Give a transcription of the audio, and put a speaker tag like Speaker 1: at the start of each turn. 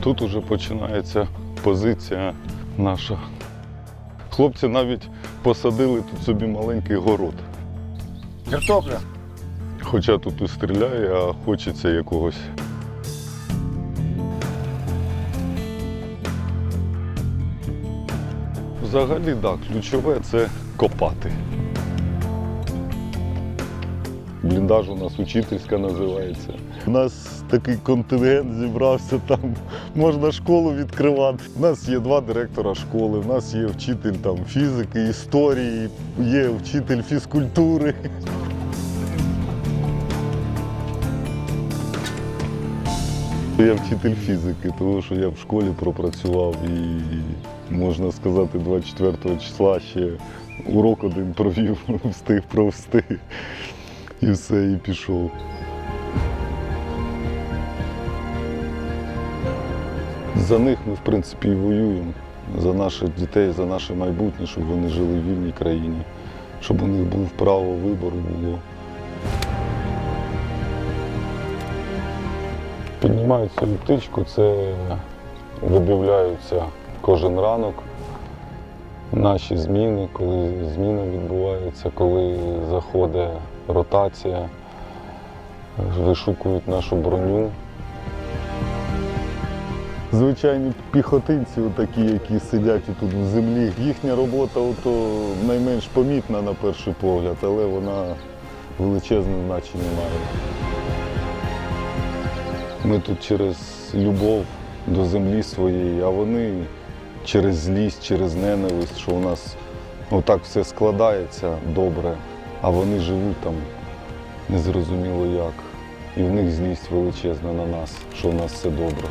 Speaker 1: Тут уже починається позиція наша. Хлопці навіть посадили тут собі маленький город.
Speaker 2: Картопля.
Speaker 1: Хоча тут і стріляє, а хочеться якогось. Взагалі, так, ключове це копати. Бліндаж у нас учительська називається. У нас такий контингент зібрався, там можна школу відкривати. У нас є два директора школи, у нас є вчитель там, фізики, історії, є вчитель фізкультури. Я вчитель фізики, тому що я в школі пропрацював і, можна сказати, 24 числа ще урок один провів, встиг провести. І все, і пішов. За них ми, в принципі, і воюємо. За наших дітей, за наше майбутнє, щоб вони жили в вільній країні, щоб у них був право вибору було. Піднімають свою птичку, це видивляються кожен ранок. Наші зміни, коли зміна відбувається, коли заходить ротація, вишукують нашу броню. Звичайні піхотинці, такі, які сидять тут в землі, їхня робота ото найменш помітна на перший погляд, але вона величезне значення має. Ми тут через любов до землі своєї, а вони через злість, через ненависть, що у нас отак все складається добре, а вони живуть там незрозуміло як. І в них злість величезна на нас, що у нас все добре.